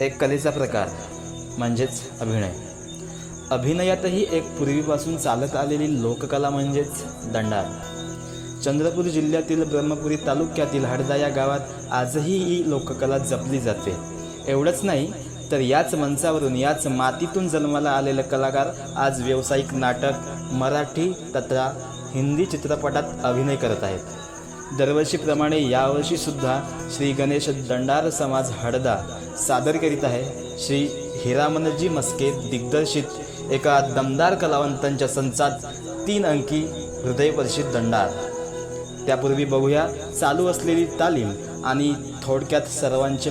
एक कलेचा प्रकार म्हणजेच अभिनय. अभिनयातही एक पूर्वीपासून चालत आलेली लोककला म्हणजेच दंडार. चंद्रपूर जिल्ह्यातील ब्रह्मपुरी तालुक्यातील हडदा या गावात आजही ही लोककला जपली जाते. एवढंच नाही तर याच मंचावरून याच मातीतून जन्माला आलेले कलाकार आज व्यावसायिक नाटक मराठी तथा हिंदी चित्रपटात अभिनय करत आहेत. दरवर्षीप्रमाणे यावर्षीसुद्धा श्री गणेश दंडार समाज हडदा सादर करीत आहे. श्री हिरामनजी मस्के दिग्दर्शित एका दमदार कलावंतांच्या संचात तीन अंकी हृदयवर्षित दंडार. त्यापूर्वी बघूया चालू असलेली तालीम आणि थोडक्यात सर्वांचे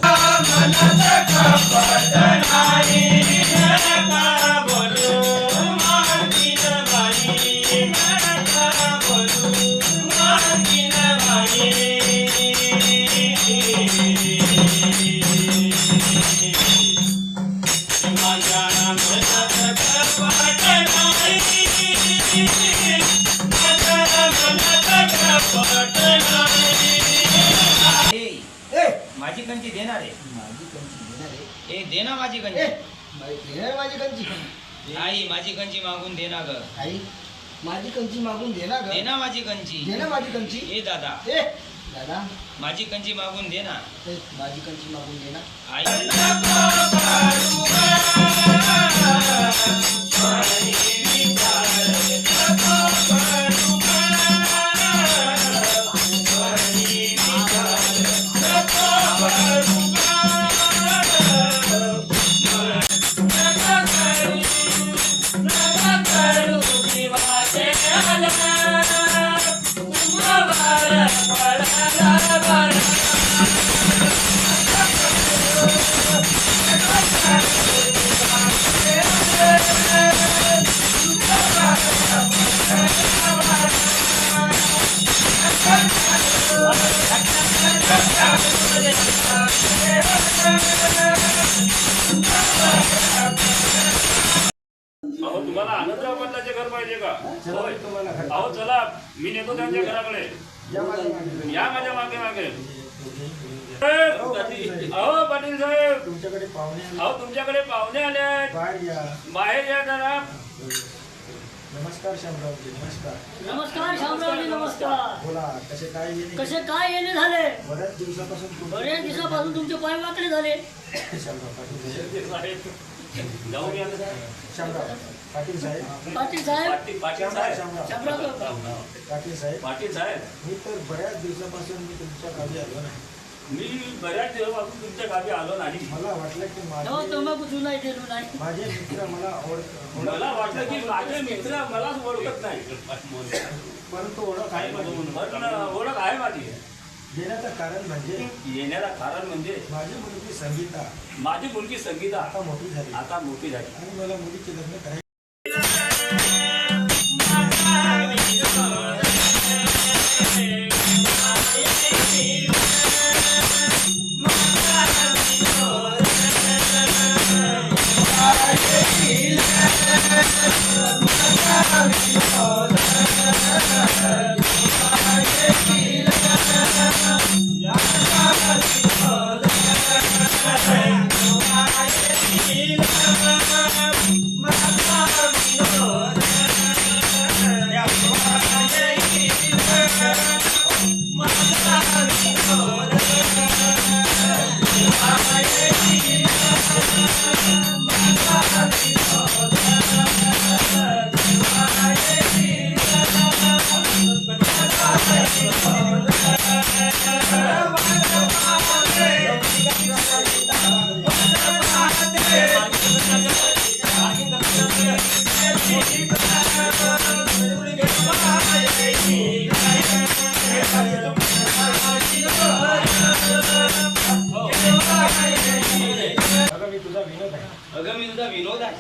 माझी कंची देणार आहे. माझी कंची देणार आहे. ए दे ना माझी ए कंची बाई, देणार माझी कंची. आई माझी कंची मागून दे ना ग. आई माझी कंची मागून दे ना दे ना माझी कंची. दे ना माझी कंची. ए दादा. ए दादा. माझी कंची मागून दे ना. ए माझी कंची मागून दे ना. आई अहो तुम्हाला आनंदराव पाटलाचे घर पाहिजे का? होय. अहो चला मी नेतो त्यांच्या घराकडे. या माझ्या मागे मागे. अहो पाटील साहेब. तुमच्याकडे पाहुणे अहो तुमच्याकडे पाहुणे आले आहेत बाहेर या जरा. नमस्कार शामरावजी नमस्कार. नमस्कार शामरावजी नमस्कार. बोला कसे काय येणे? कसे काय येणे झाले? बऱ्याच दिवसापासून तुमचे- बरेच दिवसापासून तुमचे पाय वाकडे झाले. शामराव पाटील साहेब. साहेब जाऊन या शामराव पाटील साहेब. पाटील साहेब. पाटील पाटील शामराव साहेब. शामराव पाटील साहेब. पाटील साहेब. मी तर बऱ्याच दिवसापासून मी तुमच्या गावी आलो नाही. मी बऱ्याच दिवसापासून तुमच्या गावी आलो नाही. मला वाटलं की हो माझे तंबाखू जुनाई गेलो नाही. माझे मित्र मला ओळख मला वाटलं की माझे मित्र मलाच ओळखत नाही. परंतु ओळख आहे माझी. पण ओळख आहे माझी. येण्याचं कारण म्हणजे येण्याला कारण म्हणजे माझी मुलगी संगीता. माझी मुलगी संगीता. आता मोठी झाली. आता मोठी झाली. आणि मला मुलीचे लग्न करायचे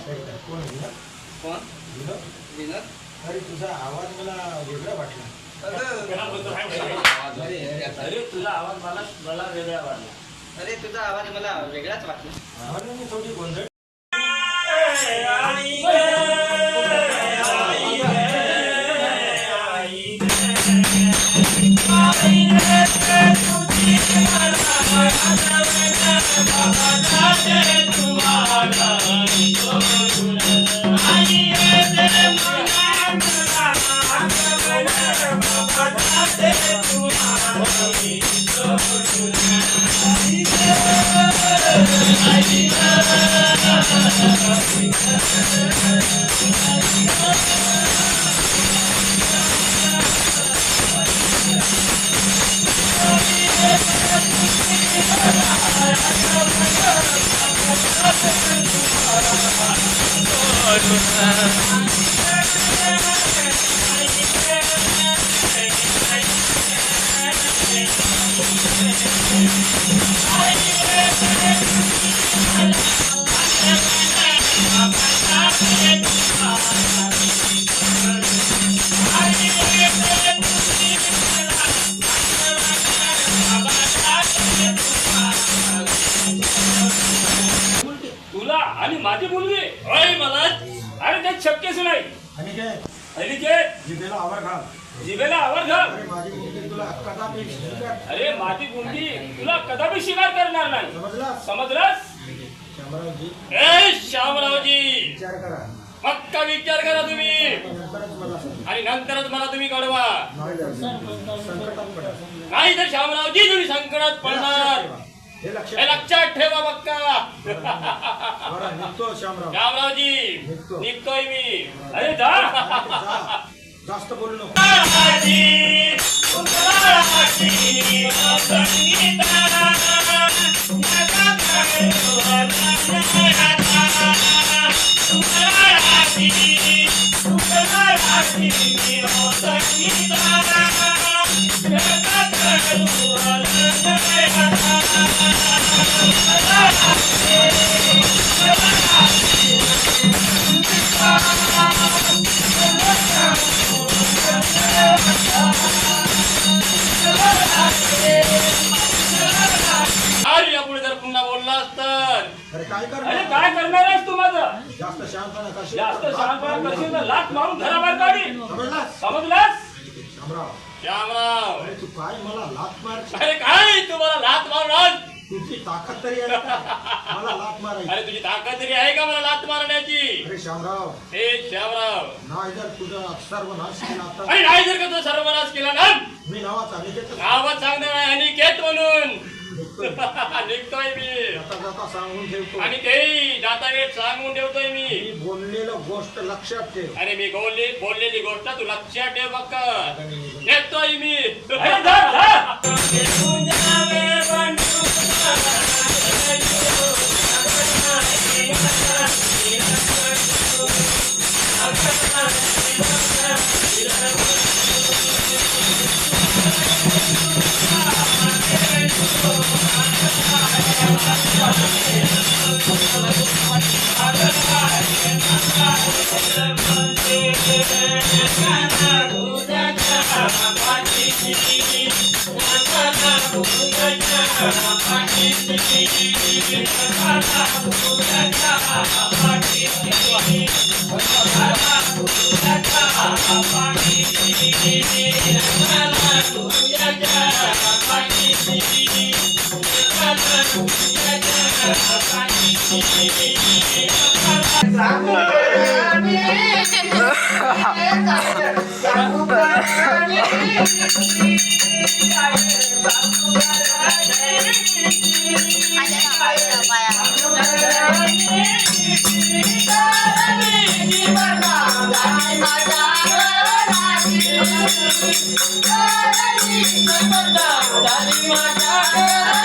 कोण? विनोद. कोण विनोद? अरे तुझा आवाज मला वेगळा वाटला. अरे तुझा आवाज मला मला वेगळा वाटला. अरे तुझा आवाज मला वेगळाच वाटला. म्हणून मी थोडी गोंधळ. आई तुला आणि के जिभेला आवर घाल. जिभेला आवर घाल. अरे माझी मुलगी तुला कदापि अरे माझी मुलगी तुला कदापि शिकार करणार नाही. समजलास समजलास? शामरावजी. ए शामरावजी. विचार करा. पक्का विचार करा तुम्ही. आणि नंतरच मला तुम्ही कळवा. नाही तर शामरावजी तुम्ही संकटात पडणार. हे लक्षात हे लक्षात ठेवा बरं निघतो शामराव. शामरावजी निघतो. निघतोय मी. अरे जा. जा. जास्त बोलू नको. अरे काय अरे करणार काय करणार आहेस तू माझं? जास्त शहाणपणा करशील जास्त शहाणपणा करशील तर लाथ मारून घराबाहेर काढी समजलास? समजलास? श्यामराव अरे तू काय मला लात मार अरे काय? तुम्हाला लात मारून तुझी ताकद तरी आहे का मला लात मारायची. अरे तुझी ताकद तरी आहे का मला लात मारण्याची? अरे शामराव हे श्यामराव. नाही जर तुझा सर्वनाश केला अरे नाही जर का तू सर्वनाश केला ना? मी नावाचा अनिकेत नावात सांगणार नाही अनिकेत म्हणून. निघतोय. निघतोय मी जाता जाता सांगून ठेवतो आणि ते जाता वेळ सांगून ठेवतोय मी मी बोललेलं गोष्ट लक्षात ठेव अरे मी बोलली बोललेली गोष्ट तू लक्षात ठेव बघ आता मी निघतो. येतोय मी अरे जा, जा. Exactly. मला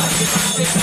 माझ्या